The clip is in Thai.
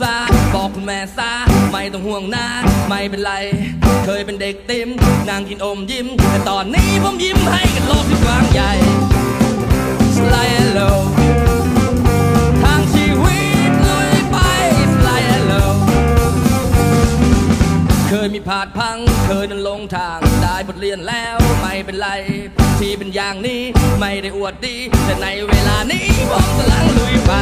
ซาบอกคุณแม่ซาไม่ต้องห่วงนะไม่เป็นไร เคยเป็นเด็กติมนางกินอมยิ้ม แต่ตอนนี้ผมยิ้มให้กับโลกที่กว้างใหญ่สไลด์โลทางชีวิตลุยไปสไลด์โลเคยมีผาดพัง เคยนั้นลงทางได้บทเรียนแล้วไม่เป็นไร ที่เป็นอย่างนี้ไม่ได้อวดดี แต่ในเวลานี้ผมกำลังลุยไป